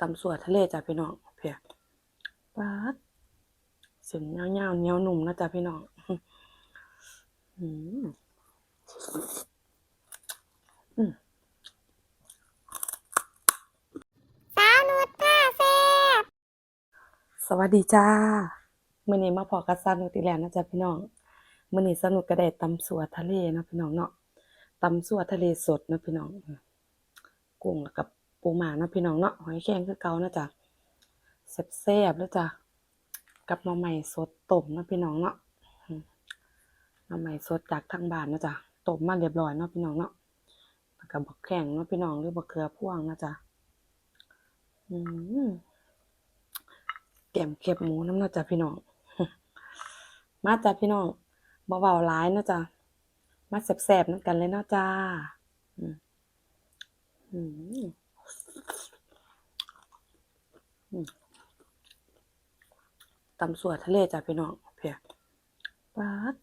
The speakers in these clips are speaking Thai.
ตำสัวทะเลจ้ะพี่น้องเพียป๊าดเส้นยาวๆเหนียวนุ่มนะจ้ะพี่น้องอืมอืมสาวนุชผ้าแซ่บสวัสดีจ้ามื้อนี้มาพอกับซันนุติแลนด์นะจ๊ะพี่น้องมื้อนี้สนุกก็ได้ตำสัวทะเลเนาะพี่น้องเนาะตำสัวทะเลสดเนาะพี่น้องกุ้งแล้วกับ ปูหมาเนาะพี่น้องเนาะหอยแครงคือเก่านะจ๊ะแซ่บๆแล้วจ้ะกับหน่อไม้สดต้มเนาะพี่น้องเนาะอืมหน่อไม้สดจากทางบ้านนะจ๊ะต้มมาเรียบร้อยเนาะพี่น้องเนาะก็บักแข้งเนาะพี่น้องหรือบักเขือพ่วงนะจ๊ะอืมแกมเก็บหมูน้ำเนาะจ้ะพี่น้อง มาจ้ะพี่น้องบ่เบาๆร้ายเนาะจ้ะมาแซ่บๆน้ำกันเลยเนาะจ้า อืมอืม ตำสัวทะเลจ้ะพี่น้องเพียป๊าด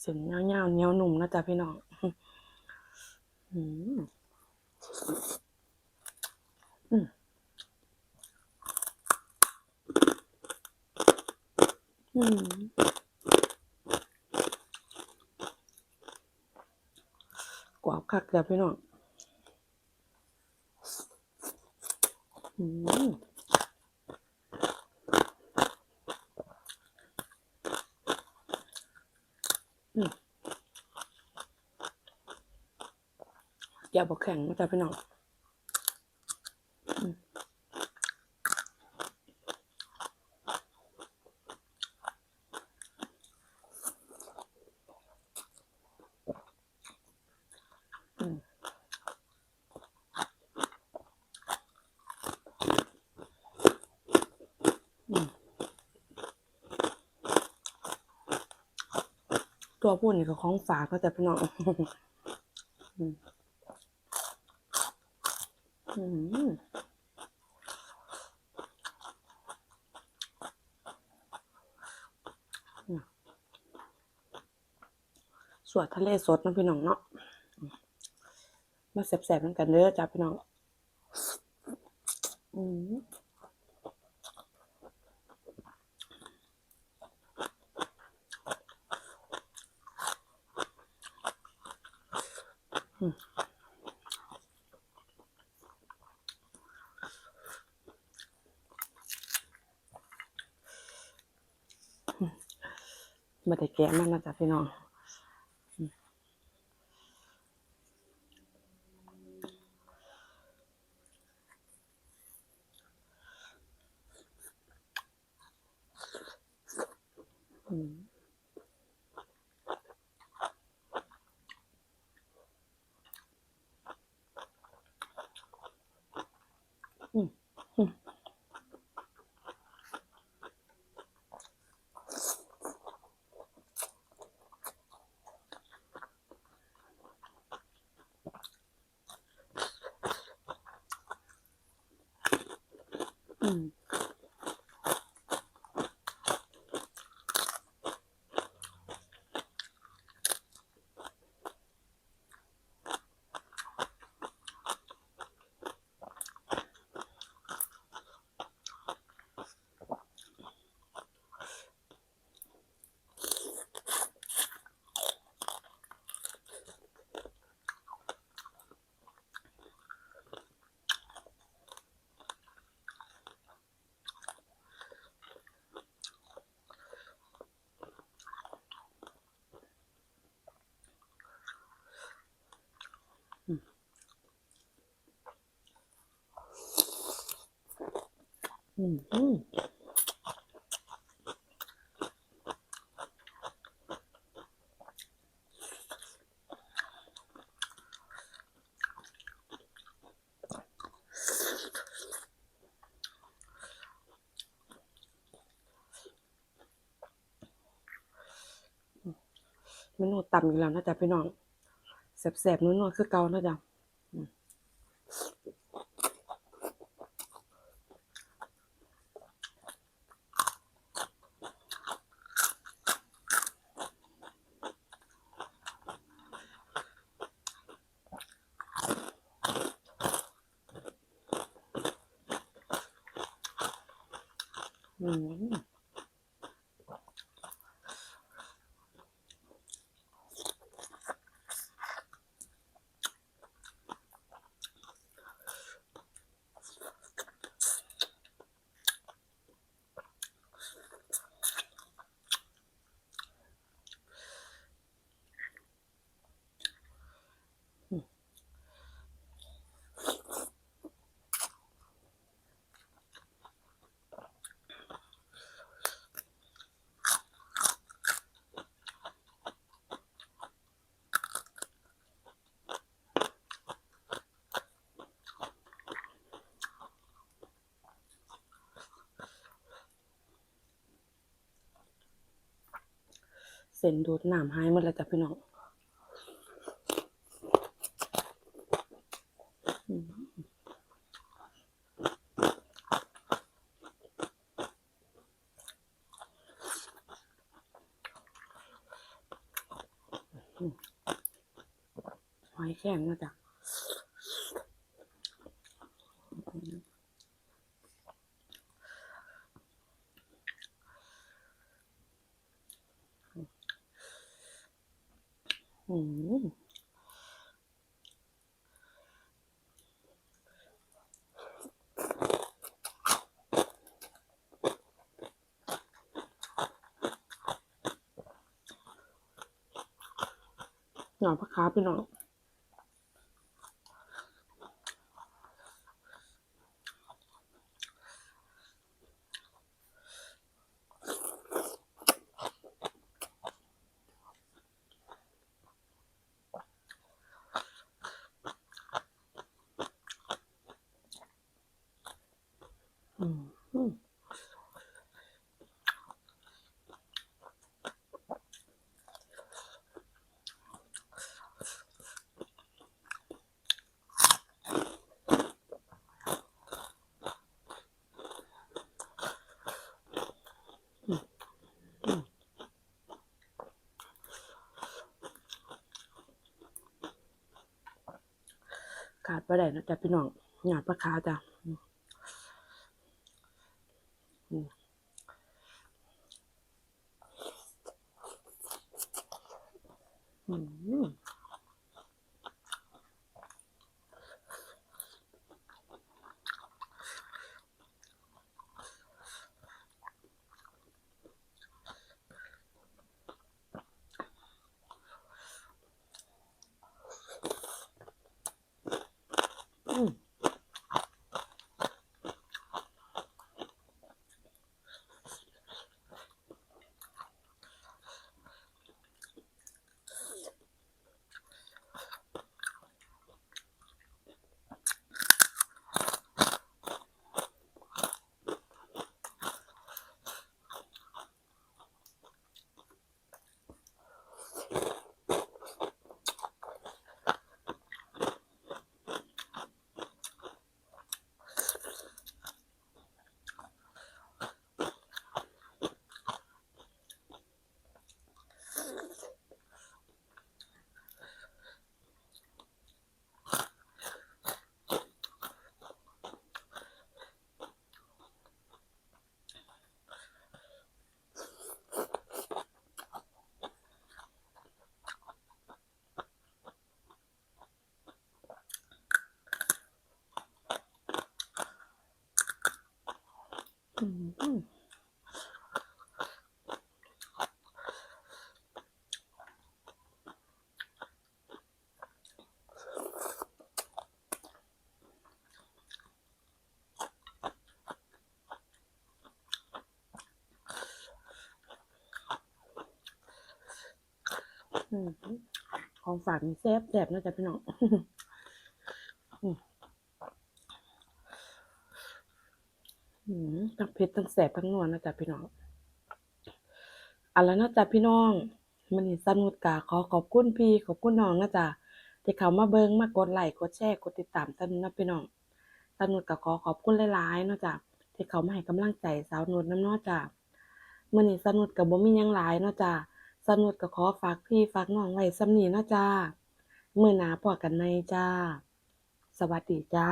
เส้นยาวๆเนียวนุ่มนะจ้ะพี่น้องอืมอืมอืมกวาบคักเดี๋ยพี่น้องอืมอืม อย่าบอกแข็งนะจ๊ะพี่น้องตัวพูดนี่ก็ของฝากก็จะพี่น้องอืม สวดทะเลสดนาะพี่น้องเนาะ มาแสบๆกันเด้อจ้าพี่น้อง อืมอืม มาแต่แกะมันนะจ๊ะพี่น้อง Mm. อืมอืมเมนูต่ำอีกแล้วนะจ๊ะพี่น้องแสบๆนัวๆคือเก่านะจ๊ะอืม อื ส้นดูดน้ำหายหมดแล้วจ้ะพี่น้องอืมอืมหอยแข็งนะจ๊ะ อืมหน่อผักขาพี่น้องอืมอืม ขาดไปได้นะจ๊ะพี่น้องหน่อผักขาจ้ะอืม ของฝากนี่แซ่บแซ่บนะจ๊ะพี่น้อง ทั้งเผ็ดทั้งแซ่บทั้งนัวนะจ๊ะพี่น้องเอันแล้วนะจ๊ะพี่น้องมันนี่สนุกกะขอขอบคุณพี่ขอบคุณน้องนะจ๊ะที่เขามาเบิ่งมากดไลค์กดแชร์กดติดตามสนุกนะพี่น้องสนุกกะขอขอบคุณหลายๆนะจ๊ะที่เขามาให้กำลังใจสาวนุชน้ำนาะจ๊ะมื้อนี้สนุกกะบ่มียังหลายนะจ๊ะสนุกกะขอฝากพี่ฝากน้องไว้สำนีนะจ๊ะเมื้อหนาพบกันใหม่จ้า สวัสดีจ้า